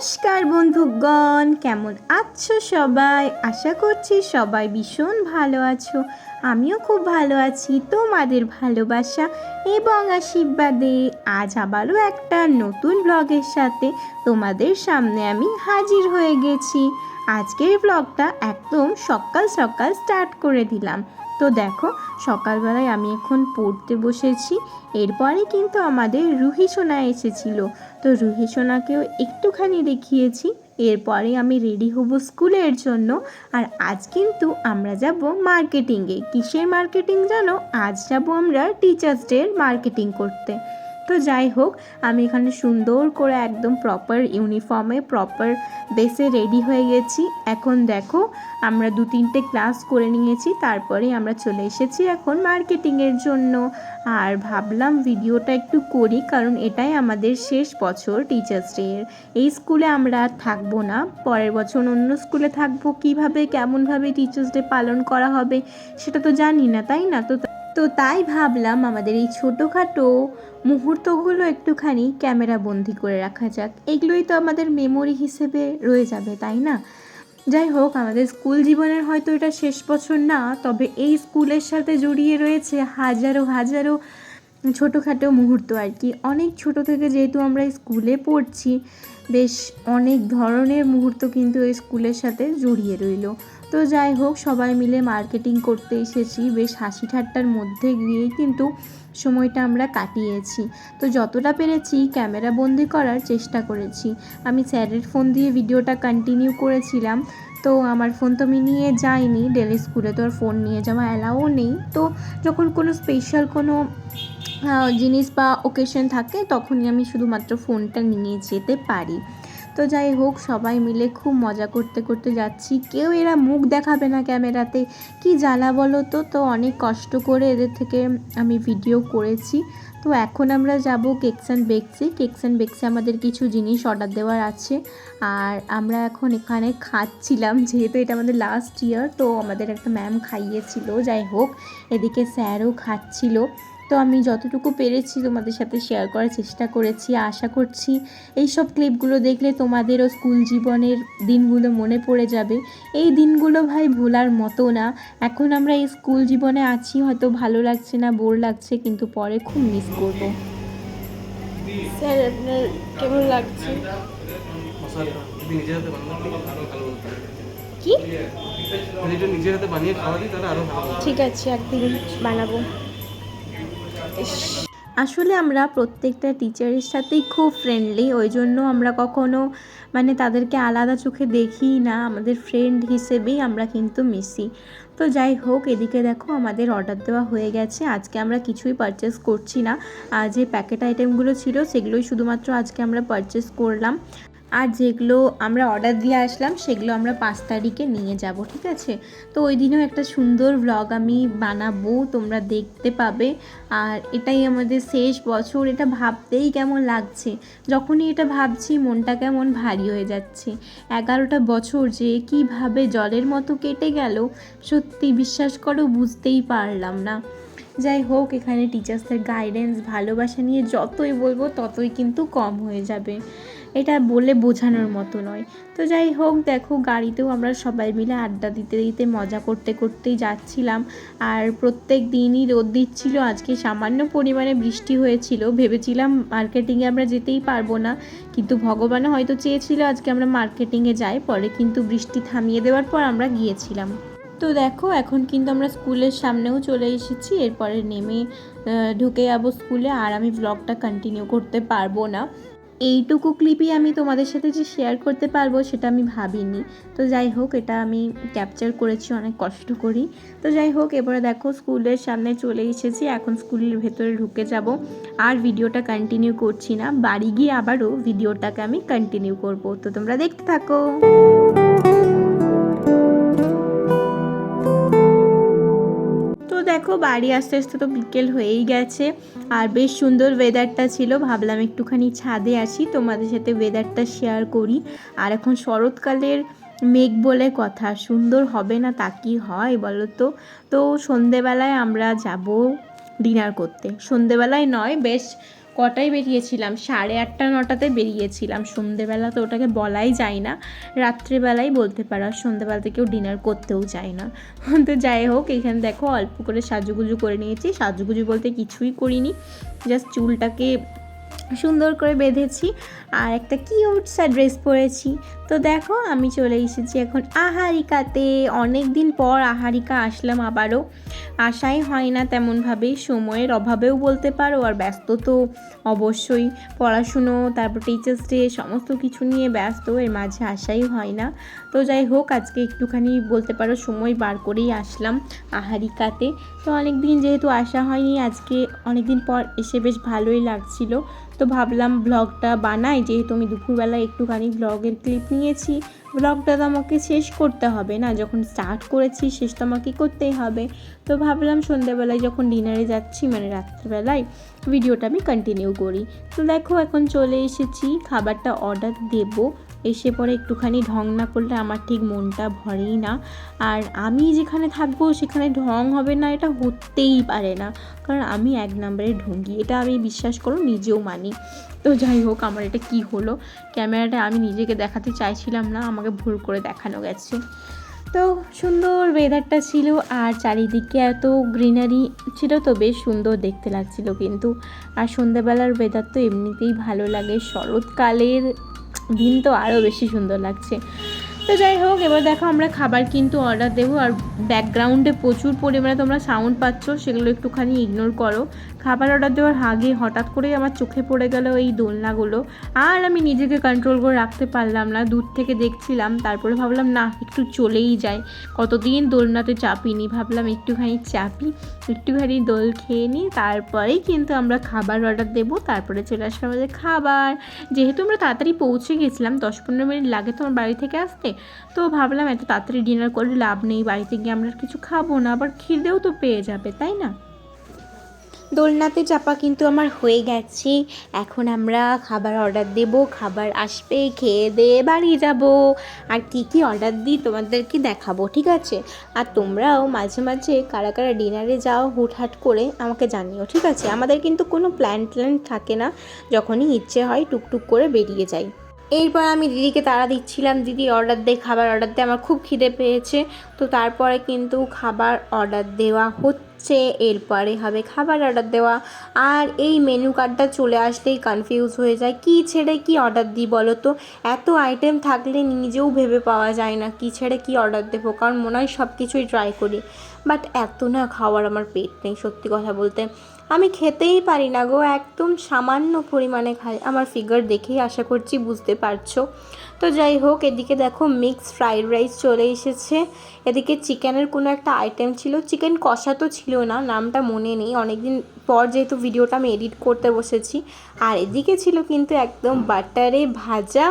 নমস্কার বন্ধুগণ, কেমন আছো সবাই? আশা করছি সবাই ভীষণ ভালো আছো। আমিও খুব ভালো আছি, তোমাদের ভালোবাসা এবং আশীর্বাদে। আজ আবারও একটা নতুন ব্লগের সাথে তোমাদের সামনে আমি হাজির হয়ে গেছি। আজকের ব্লগটা একদম সকাল সকাল স্টার্ট করে দিলাম। তো দেখো, সকালবেলায় আমি এখন পড়তে বসেছি। এরপরে কিন্তু আমাদের রুহি সোনা এসেছিল। তো রুহি সোনাকেও একটুখানি দেখিয়েছি। এরপরে আমি রেডি হব স্কুলের জন্য। আর আজ কিন্তু আমরা যাব মার্কেটিংয়ে। কিসের মার্কেটিং জানো? আজ যাব আমরা টিচার্স ডের মার্কেটিং করতে। তো যাই হোক, আমি এখানে সুন্দর করে একদম প্রপার ইউনিফর্মে প্রপার বেসে রেডি হয়ে গেছি। এখন দেখো, আমরা দু তিনটে ক্লাস করে নিয়েছি, তারপরে আমরা চলে এসেছি এখন মার্কেটিংয়ের জন্য। আর ভাবলাম ভিডিওটা একটু করি, কারণ এটাই আমাদের শেষ বছর টিচার্স ডের এই স্কুলে আমরা থাকব না। পরের বছর অন্য স্কুলে থাকব। কীভাবে, কেমনভাবে টিচার্স ডে পালন করা হবে, সেটা তো জানি না, তাই না? তো তো তাই ভাবলাম আমাদের এই ছোটোখাটো মুহূর্তগুলো একটুখানি ক্যামেরা বন্দি করে রাখা যাক। এগুলোই তো আমাদের মেমোরি হিসেবে রয়ে যাবে, তাই না? যাই হোক, আমাদের স্কুল জীবনের হয়তো এটা শেষ বছর না, তবে এই স্কুলের সাথে জড়িয়ে রয়েছে হাজারো হাজারো ছোটোখাটো মুহূর্ত আর কি। অনেক ছোট থেকে যেহেতু আমরা স্কুলে পড়ছি, বেশ অনেক ধরনের মুহূর্ত কিন্তু এই স্কুলের সাথে জড়িয়ে রইল। তো যাই হোক, সবাই মিলে মার্কেটিং করতে এসেছি। বেশ হাসি ঠাট্টার মধ্যে গিয়েই কিন্তু সময়টা আমরা কাটিয়েছি। তো যতটা পেরেছি ক্যামেরা বন্দি করার চেষ্টা করেছি। আমি স্যারের ফোন দিয়ে ভিডিওটা কন্টিনিউ করেছিলাম। তো আমার ফোন তো আমি নিয়ে যাইনি ডেলি স্কুলে তো আর ফোন নিয়ে যাওয়া অ্যালাও নেই। তো যখন কোনো স্পেশাল কোনো জিনিস বা ওকেশন থাকে, তখনই আমি শুধুমাত্র ফোনটা নিয়ে যেতে পারি। তো যাই হোক, সবাই মিলে খুব মজা করতে করতে যাচ্ছি। কেউ এরা মুখ দেখাবে না ক্যামেরাতে। কি জ্বালা বলো তো? তো অনেক কষ্ট করে এদের থেকে আমি ভিডিও করেছি। তো এখন আমরা যাব কেকস অ্যান্ড বেকসে। কেকস অ্যান্ড বেকসে আমাদের কিছু জিনিস অর্ডার দেওয়ার আছে। আর আমরা এখন এখানে খাচ্ছিলাম, যেহেতু এটা আমাদের লাস্ট ইয়ার তো আমাদের একটা ম্যাম খাইয়েছিল। যাই হোক, এদিকে স্যারও খাচ্ছিল। তো আমি যতটুকু পেরেছি তোমাদের সাথে শেয়ার করার চেষ্টা করেছি আশা করছি এই সব ক্লিপগুলো দেখলে তোমাদেরও স্কুল জীবনের দিনগুলো মনে পড়ে যাবে। এই দিনগুলো ভাই ভোলার মতো না। এখন আমরা এই স্কুল জীবনে আছি হয়তো ভালো লাগছে না বোর লাগছে কিন্তু পরে খুব মিস করব। স্যার আপনার কেমন লাগছে? ঠিক আরও ভালো বলতে কি? নিজের হাতে বানিয়ে খাওয়া দিই তাহলে আরও ঠিক আছে একদিন বানাবো। আসলে আমরা প্রত্যেকটা টিচারের সাথেই খুব ফ্রেন্ডলি ওই জন্য আমরা কখনো মানে তাদেরকে আলাদা চোখে দেখি না, আমাদের ফ্রেন্ড হিসেবেই আমরা কিন্তু মিশি। তো যাই হোক, এদিকে দেখো আমাদের অর্ডার দেওয়া হয়ে গেছে। আজকে আমরা কিছুই পারচেস করছি না। আর যে প্যাকেট আইটেমগুলো ছিল, সেগুলোই শুধুমাত্র আজকে আমরা পারচেস করলাম। আর যেগুলো আমরা অর্ডার দিয়ে আসলাম, সেগুলো আমরা পাঁচ তারিখে নিয়ে যাব, ঠিক আছে? তো ওই দিনেও একটা সুন্দর ব্লগ আমি বানাবো, তোমরা দেখতে পাবে। আর এটাই আমাদের শেষ বছর, এটা ভাবতেই কেমন লাগছে? যখনই এটা ভাবছি, মনটা কেমন ভারী হয়ে যাচ্ছে। এগারোটা বছর যে কীভাবে জলের মতো কেটে গেল, সত্যি বিশ্বাস করো, বুঝতেই পারলাম না। যাই হোক, এখানে টিচার্সদের গাইডেন্স ভালোবাসা নিয়ে যতই বলব, ততই কিন্তু কম হয়ে যাবে। এটা বলে বোঝানোর মতো নয়। তো যাই হোক, দেখো গাড়িতেও আমরা সবাই মিলে আড্ডা দিতে দিতে মজা করতে করতেই যাচ্ছিলাম। আর প্রত্যেক দিনই রোদ দিচ্ছিল, আজকে সামান্য পরিমাণে বৃষ্টি হয়েছিল। ভেবেছিলাম মার্কেটিংয়ে আমরা যেতেই পারব না, কিন্তু ভগবানও হয়তো চেয়েছিল আজকে আমরা মার্কেটিংয়ে যাই। পরে কিন্তু বৃষ্টি থামিয়ে দেওয়ার পর আমরা গিয়েছিলাম। তো দেখো, এখন কিন্তু আমরা স্কুলের সামনেও চলে এসেছি। এরপরে নেমে ঢুকে যাব স্কুলে, আর আমি ব্লগটা কন্টিনিউ করতে পারব না। এইটুকু ক্লিপই আমি তোমাদের সাথে যে শেয়ার করতে পারব সেটা আমি ভাবিনি। তো যাই হোক, এটা আমি ক্যাপচার করেছি, অনেক কষ্ট করি। তো যাই হোক, এবারে দেখো স্কুলের সামনে চলে এসেছি, এখন স্কুলের ভেতরে ঢুকে যাব। আর ভিডিওটা কন্টিনিউ করছি না, বাড়ি গিয়ে আবারও ভিডিওটাকে আমি কন্টিনিউ করব। তো তোমরা দেখতে থাকো। দেখো বাড়ি আস্তে আস্তে তো বিকেল হয়েই গেছে, আর বেশ সুন্দর ওয়েদারটা ছিল। ভাবলাম একটুখানি ছাদে আসি, তোমাদের সাথে ওয়েদারটা শেয়ার করি। আর এখন শরৎকালের মেঘ বলে কথা, সুন্দর হবে না তা কি হয় বলো তো? তো সন্ধেবেলায় আমরা যাব ডিনার করতে। সন্ধেবেলায় নয়, বেশ কটায় বেরিয়েছিলাম? সাড়ে আটটা, নটাতে বেরিয়েছিলাম। সন্ধেবেলা তো ওটাকে বলাই যায় না। রাত্রেবেলাই বলতে পারো, আর সন্ধেবেলাতে কেউ ডিনার করতেও যায় না। তো যাই হোক, এখানে দেখো অল্প করে সাজুগুজু করে নিয়েছি। সাজুগুজু বলতে কিছুই করিনি। জাস্ট চুলটাকে সুন্দর করে বেঁধেছি আর একটা কিউট সা ড্রেস পরেছি। তো দেখো, আমি চলে এসেছি এখন আহারিকাতে। অনেক দিন পর আহারিকা আসলাম আবারও। আশাই হয় না তেমনভাবে, সময়ের অভাবেও বলতে পারো, আর ব্যস্ত তো অবশ্যই। পড়াশুনো, তারপর টিচার্স ডে সমস্ত কিছু নিয়ে ব্যস্ত, এর মাঝে আসাই হয় না। তো যাই হোক, আজকে একটুখানি বলতে পারো, সময় বার করেই আসলাম আহারিকাতে। তো অনেক দিন যেহেতু আসা হয়নি, আজকে অনেক দিন পর এসে বেশ ভালোই লাগছিল। তো ভাবলাম ব্লগটা বানাই, যেহেতু আমি দুপুরবেলা একটুখানি ব্লগের ক্লিপ নিয়েছি। ব্লগটা তো আমাকে শেষ করতে হবে না, যখন স্টার্ট করেছি শেষ তো আমাকে করতেই হবে। তো ভাবলাম সন্ধ্যেবেলায় যখন ডিনারে যাচ্ছি মানে রাত্রিবেলায় ভিডিওটা আমি কন্টিনিউ করি। তো দেখো এখন চলে এসেছি, খাবারটা অর্ডার দেবো। এসে পরে একটুখানি ঢং না করলে আমার ঠিক মনটা ভরেই না। আর আমি যেখানে থাকব সেখানে ঢং হবে না, এটা হতেই পারে না। কারণ আমি এক নম্বরে ঢঙ্গি, এটা আমি বিশ্বাস করো নিজেও মানি। তো যাই হোক, আমার এটা কি হলো? ক্যামেরাটা আমি নিজেকে দেখাতে চাইছিলাম না, আমাকে ভুল করে দেখানো গেছে। তো সুন্দর ওয়েদারটা ছিল, আর চারিদিকে এত গ্রিনারি ছিল তো, বেশ সুন্দর দেখতে লাগছিল কিন্তু। আর সন্ধ্যাবেলার ওয়েদার তো এমনিতেই ভালো লাগে, শরৎকালের দিন তো আরও বেশি সুন্দর লাগছে। তো যাই হোক, এবার দেখো আমরা খাবার কিন্তু অর্ডার দেবো। আর ব্যাকগ্রাউন্ডে প্রচুর পরিমাণে তোমরা সাউন্ড পাচ্ছ, সেগুলো একটুখানি ইগনোর করো। খাবার অর্ডার দেওয়ার আগে হঠাৎ করেই আমার চোখে পড়ে গেল এই দোলনাগুলো। আর আমি নিজেকে কন্ট্রোল করে রাখতে পারলাম না, দূর থেকে দেখছিলাম, তারপরে ভাবলাম, না, একটু চলেই যাই। কতদিন দোলনাতে চাপিনি, ভাবলাম একটুখানি চাপি, একটুখানি দোল খেয়ে নিই, তারপরেই কিন্তু আমরা খাবার অর্ডার দেবো। তারপরে চলে আসবে আমাদের খাবার। যেহেতু আমরা তাড়াতাড়ি পৌঁছে গেছিলাম, দশ পনেরো মিনিট লাগে তোমার বাড়ি থেকে আসতে তো ভাবলাম এত তাড়াতাড়ি ডিনার করলে লাভ নেই, বাড়িতে গিয়ে আমরা কিছু খাব না, আবার খিদেও তো পেয়ে যাবে, তাই না? দোলনাতে চাপা কিন্তু আমার হয়ে গেছে। এখন আমরা খাবার অর্ডার দেব, খাবার আসবে, খেয়ে দিয়ে বাড়ি যাব। আর কী কী অর্ডার দিই তোমাদেরকে দেখাবো, ঠিক আছে? আর তোমরাও মাঝে মাঝে কারা কারা ডিনারে যাও, হুটহাট করে আমাকে জানিও, ঠিক আছে? আমাদের কিন্তু কোনো প্ল্যান ট্ল্যান থাকে না। যখনই ইচ্ছে হয় টুকটুক করে বেরিয়ে যাই। এরপর আমি দিদিকে তাড়া দিচ্ছিলাম। দিদি অর্ডার দে, খাবার অর্ডার দে, আমার খুব খিদে পেয়েছে। তো তারপরে কিন্তু খাবার অর্ডার দেওয়া হচ্ছে। এরপরে হবে খাবার অর্ডার দেওয়া। আর এই মেনু কার্ডটা চলে আসলেই কনফিউজ হয়ে যায়। কি ছেড়ে কি অর্ডার দিই বলো তো? এত আইটেম থাকলে নিজেও ভেবে পাওয়া যায় না। কি ছেড়ে কি অর্ডার দেবো? কারণ মনে হয় সব কিছুই ট্রাই করি। বাট এত না খাওয়ার আমার পেট নেই, সত্যি কথা বলতে। আমি খেতেই পারি না গো, একদম সামান্য পরিমাণে খাই। আমার ফিগার দেখেই আশা করছি বুঝতে পারছ। তো যাই হোক, এদিকে দেখো মিক্স ফ্রাইড রাইস চলে এসেছে। এদিকে চিকেনের কোনো একটা আইটেম ছিল। চিকেন কষা তো ছিল না, নামটা মনে নেই। অনেকদিন পর যেহেতু ভিডিওটা আমি এডিট করতে বসেছি। আর এদিকে ছিল কিন্তু একদম বাটারে ভাজা,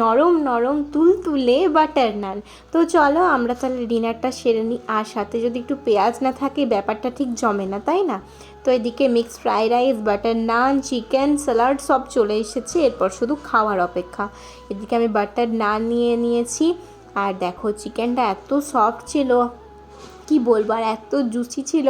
নরম নরম তুলতুলে বাটার নান তো চলো আমরা তাহলে ডিনারটা সেরে নিই। আর সাথে যদি একটু পেঁয়াজ না থাকে, ব্যাপারটা ঠিক জমে না, তাই না? তো এদিকে mixed fried rice butter naan chicken salad সব চলে এসেছে। এরপর শুধু খাওয়ার অপেক্ষা। এদিকে আমি বাটার নান নিয়ে নিয়েছি। আর দেখো চিকেনটা এত সফট ছিল। কি বলব, আর এত জুসি ছিল।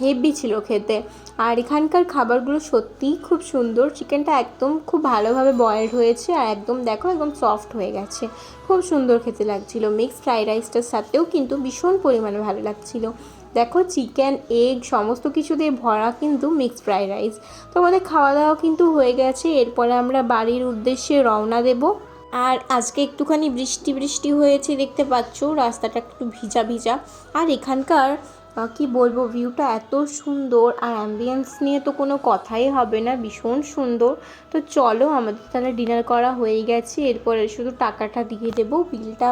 হেভি ছিল খেতে। আর এখানকার খাবারগুলো সত্যিই খুব সুন্দর। চিকেনটা একদম খুব ভালোভাবে বয়েলড হয়েছে আর একদম দেখো একদম সফট হয়ে গেছে। খুব সুন্দর খেতে লাগছিল। মিক্সড ফ্রাইড রাইসটার সাথেও কিন্তু ভীষণ পরিমাণে ভালো লাগছিল। দেখো চিকেন এগ সমস্ত কিছু দিয়ে ভরা কিন্তু মিক্সড ফ্রাইড রাইস তো আমাদের খাওয়া দাওয়া কিন্তু হয়ে গেছে, এরপরে আমরা বাড়ির উদ্দেশ্যে রওনা দেবো। আর আজকে একটুখানি বৃষ্টি বৃষ্টি হয়েছে, দেখতে পাচ্ছ, রাস্তাটা একটু ভিজা ভিজা। আর এখানকার কি বলব ভিউটা এত সুন্দর, আর অ্যাম্বিয়েন্স নিয়ে তো কোনো কথাই হবে না, ভীষণ সুন্দর। তো চলো, আমাদের তাহলে ডিনার করা হয়ে গেছে, এরপরে শুধু টাকাটা দিয়ে দেবো বিলটা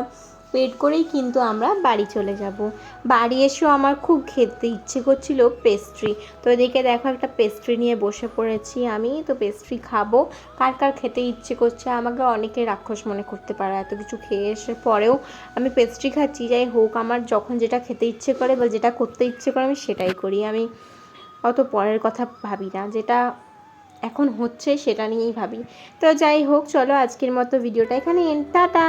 পেড করেই কিন্তু আমরা বাড়ি চলে যাব। বাড়ি এসেও আমার খুব খেতে ইচ্ছে করছিল পেস্ট্রি তো এদিকে দেখো একটা পেস্ট্রি নিয়ে বসে পড়েছি আমি। তো পেস্ট্রি খাব। কার কার খেতে ইচ্ছে করছে আমাকে অনেকে রাক্ষস মনে করতে পারে। এত কিছু খেয়ে এসে পরেও আমি পেস্ট্রি খাচ্ছি। যাই হোক, আমার যখন যেটা খেতে ইচ্ছে করে বা যেটা করতে ইচ্ছে করে আমি সেটাই করি। আমি অত পরের কথা ভাবি না। যেটা এখন হচ্ছে সেটা নিয়েই ভাবি। তো যাই হোক, চলো আজকের মতো ভিডিওটা এখানে. টাটা!